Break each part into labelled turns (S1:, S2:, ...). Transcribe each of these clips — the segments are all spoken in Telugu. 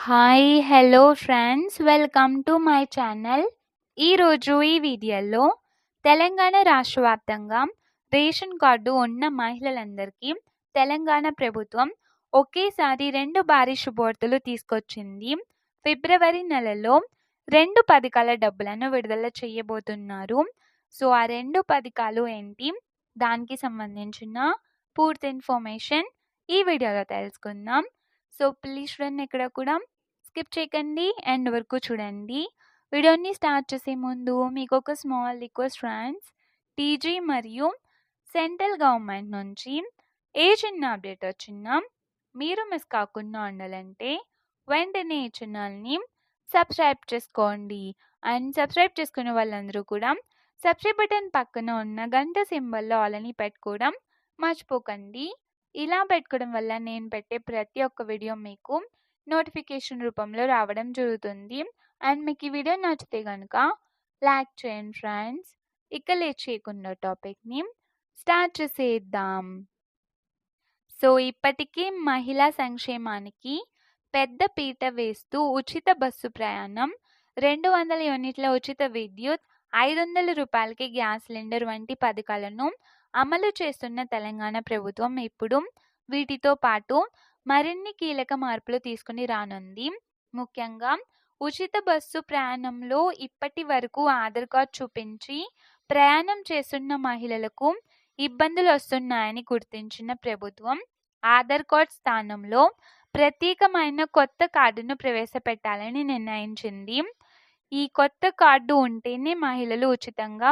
S1: Hi hello friends welcome to my channel ఈరోజు ఈ వీడియోలో తెలంగాణ రాష్ట్ర వ్యాప్తంగా రేషన్ కార్డు ఉన్న మహిళలందరికీ తెలంగాణ ప్రభుత్వం ఒకేసారి రెండు భారీ శుభార్తలు తీసుకొచ్చింది. ఫిబ్రవరి నెలలో రెండు పథకాల డబ్బులను విడుదల చేయబోతున్నారు. సో ఆ రెండు పథకాలు ఏంటి? దానికి సంబంధించిన పూర్తి ఇన్ఫర్మేషన్ ఈ వీడియోలో తెలుసుకుందాం. సో ప్లీజ్ చూడండి ఇక్కడ కూడా స్కిప్ చేయకండి. ఎండ్ వరకు చూడండి. వీడియోని స్టార్ట్ చేసే ముందు మీకు ఒక స్మాల్ రిక్వెస్ట్ ఫ్రాన్స్ టీజీ మరియు సెంట్రల్ గవర్నమెంట్ నుంచి ఏ చిన్న అప్డేట్ వచ్చినా మీరు మిస్ కాకుండా ఉండాలంటే వెంటనే ఈ ఛానల్ని సబ్స్క్రైబ్ చేసుకోండి. అండ్ సబ్స్క్రైబ్ చేసుకునే వాళ్ళందరూ కూడా సబ్స్క్రైబ్ బటన్ పక్కన ఉన్న గంట సింబల్లో ఆలని పెట్టుకోవడం మర్చిపోకండి. ఇలా పెట్టుకోవడం వల్ల నేను పెట్టే ప్రతి ఒక్క వీడియో మీకు నోటిఫికేషన్ రూపంలో రావడం జరుగుతుంది. అండ్ మీకు ఈ వీడియో నచ్చితే కనుక లైక్ చేయండి ఫ్రెండ్స్. ఇక లేట్ చేయకుండా టాపిక్ని స్టార్ట్ చేసేద్దాం. సో ఇప్పటికీ మహిళా సంక్షేమానికి పెద్ద పీట వేస్తూ ఉచిత బస్సు ప్రయాణం రెండు వందల యూనిట్ల ఉచిత విద్యుత్ ఐదు వందల రూపాయలకి గ్యాస్ సిలిండర్ వంటి పథకాలను అమలు చేస్తున్న తెలంగాణ ప్రభుత్వం ఇప్పుడు వీటితో పాటు మరిన్ని కీలక మార్పులు తీసుకుని రానుంది. ముఖ్యంగా ఉచిత బస్సు ప్రయాణంలో ఇప్పటి వరకు ఆధార్ కార్డ్ చూపించి ప్రయాణం చేస్తున్న మహిళలకు ఇబ్బందులు వస్తున్నాయని గుర్తించిన ప్రభుత్వం ఆధార్ కార్డ్ స్థానంలో ప్రత్యేకమైన కొత్త కార్డును ప్రవేశపెట్టాలని నిర్ణయించింది. ఈ కొత్త కార్డు ఉంటేనే మహిళలు ఉచితంగా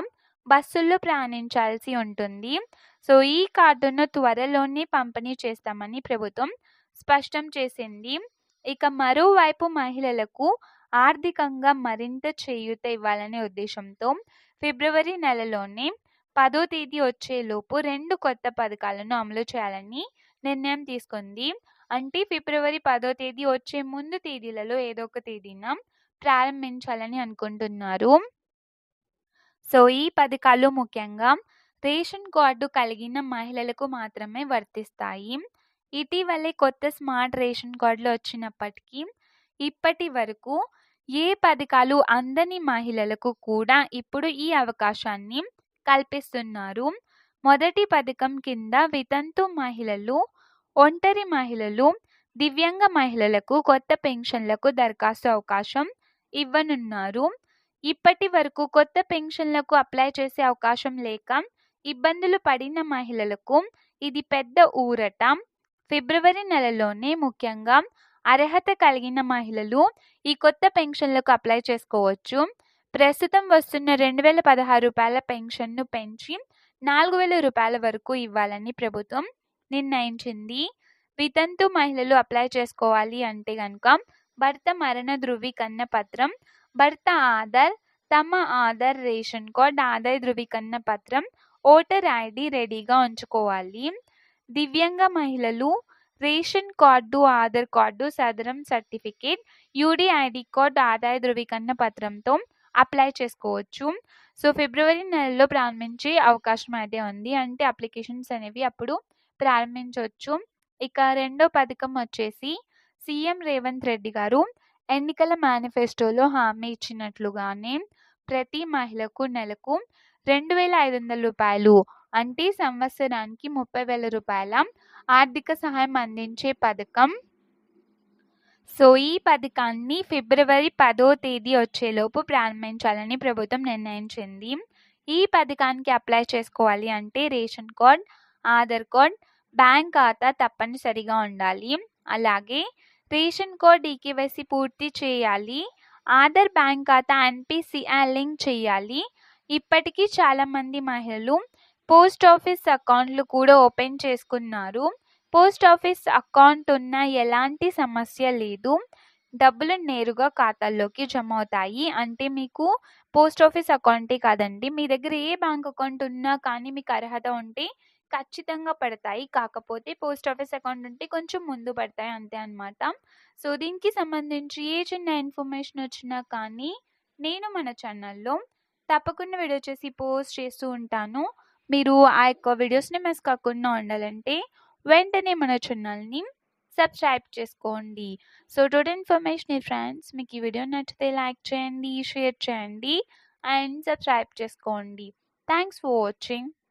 S1: బస్సుల్లో ప్రయాణించాల్సి ఉంటుంది. సో ఈ కార్డును త్వరలోనే పంపిణీ చేస్తామని ప్రభుత్వం స్పష్టం చేసింది. ఇక మరోవైపు మహిళలకు ఆర్థికంగా మరింత చేయూత ఇవ్వాలనే ఉద్దేశంతో ఫిబ్రవరి నెలలోనే పదో తేదీ వచ్చేలోపు రెండు కొత్త పథకాలను అమలు చేయాలని నిర్ణయం తీసుకుంది. అంటే ఫిబ్రవరి పదో తేదీ వచ్చే ముందు తేదీలలో ఏదో ఒక తేదీన ప్రారంభించాలని అనుకుంటున్నారు. సో ఈ పథకాలు ముఖ్యంగా రేషన్ కార్డు కలిగిన మహిళలకు మాత్రమే వర్తిస్తాయి. ఇటీవలే కొత్త స్మార్ట్ రేషన్ కార్డులు వచ్చినప్పటికీ ఇప్పటి వరకు ఏ పథకాలు అందని మహిళలకు కూడా ఇప్పుడు ఈ అవకాశాన్ని కల్పిస్తున్నారు. మొదటి పథకం కింద వితంతు మహిళలు ఒంటరి మహిళలు దివ్యాంగ మహిళలకు కొత్త పెన్షన్లకు దరఖాస్తు అవకాశం ఇవ్వనున్నారు. ఇప్పటి వరకు కొత్త పెన్షన్లకు అప్లై చేసే అవకాశం లేక ఇబ్బందులు పడిన మహిళలకు ఇది పెద్ద ఊరట. ఫిబ్రవరి నెలలోనే ముఖ్యంగా అర్హత కలిగిన మహిళలు ఈ కొత్త పెన్షన్లకు అప్లై చేసుకోవచ్చు. ప్రస్తుతం వస్తున్న రెండు వేల పదహారు రూపాయల పెన్షన్ను పెంచి నాలుగు వేల రూపాయల వరకు ఇవ్వాలని ప్రభుత్వం నిర్ణయించింది. వితంతు మహిళలు అప్లై చేసుకోవాలి అంటే కనుక భర్త మరణ ధృవీకరణ పత్రం భర్త ఆధార్ తమ ఆధార్ రేషన్ కార్డ్ ఆదాయ ధృవీకరణ పత్రం ఓటర్ ఐడి రెడీగా ఉంచుకోవాలి. దివ్యాంగ మహిళలు ration card Aadhaar card Sadaram certificate UDID card ఆదాయ ధృవీకరణ పత్రంతో అప్లై చేసుకోవచ్చు. సో ఫిబ్రవరి నెలలో ప్రారంభించే అవకాశం అయితే ఉంది. అంటే అప్లికేషన్స్ అనేవి అప్పుడు ప్రారంభించవచ్చు. ఇక రెండో పథకం వచ్చేసి సీఎం రేవంత్ రెడ్డి గారు ఎన్నికల మేనిఫెస్టోలో హామీ ఇచ్చినట్లుగానే ప్రతి మహిళకు నెలకు రెండు వేల ఐదు వందల రూపాయలు అంటే సంవత్సరానికి ముప్పై వేల రూపాయల ఆర్థిక సహాయం అందించే పథకం. సో ఈ పథకాన్ని ఫిబ్రవరి పదో తేదీ వచ్చేలోపు ప్రారంభించాలని ప్రభుత్వం నిర్ణయించింది ఈ పథకానికి అప్లై చేసుకోవాలి అంటే ration card Aadhaar card bank ఖాతా తప్పనిసరిగా ఉండాలి. అలాగే రేషన్ కార్డ్ ఈకేవైసీ పూర్తి చేయాలి ఆధార్ బ్యాంక్ ఖాతా ఎన్పిసిఐ లింక్ చేయాలి. ఇప్పటికీ చాలామంది మహిళలు పోస్ట్ ఆఫీస్ అకౌంట్లు కూడా ఓపెన్ చేసుకున్నారు. పోస్ట్ ఆఫీస్ అకౌంట్ ఉన్న ఎలాంటి సమస్య లేదు. డబ్బులు నేరుగా ఖాతాల్లోకి జమ అవుతాయి. అంటే మీకు పోస్ట్ ఆఫీస్ అకౌంటే కాదండి. మీ దగ్గర ఏ బ్యాంక్ అకౌంట్ ఉన్నా కానీ మీకు అర్హత ఉంటే ఖచ్చితంగా పడతాయి. కాకపోతే పోస్ట్ ఆఫీస్ అకౌంట్ ఉంటే కొంచెం ముందు పడతాయి అంతే అనమాట సో దీనికి సంబంధించి ఏ చిన్న ఇన్ఫర్మేషన్ వచ్చినా కానీ నేను మన ఛానల్లో తప్పకుండా వీడియో చేసి పోస్ట్ చేస్తూ ఉంటాను. మీరు ఆ యొక్క వీడియోస్ని మిస్ కాకుండా ఉండాలంటే వెంటనే మన ఛానల్ని సబ్స్క్రైబ్ చేసుకోండి. సో టోటల్ ఇన్ఫర్మేషన్ ఫ్రెండ్స్ మీకు ఈ వీడియో నచ్చితే లైక్ చేయండి షేర్ చేయండి అండ్ సబ్స్క్రైబ్ చేసుకోండి. Thanks for watching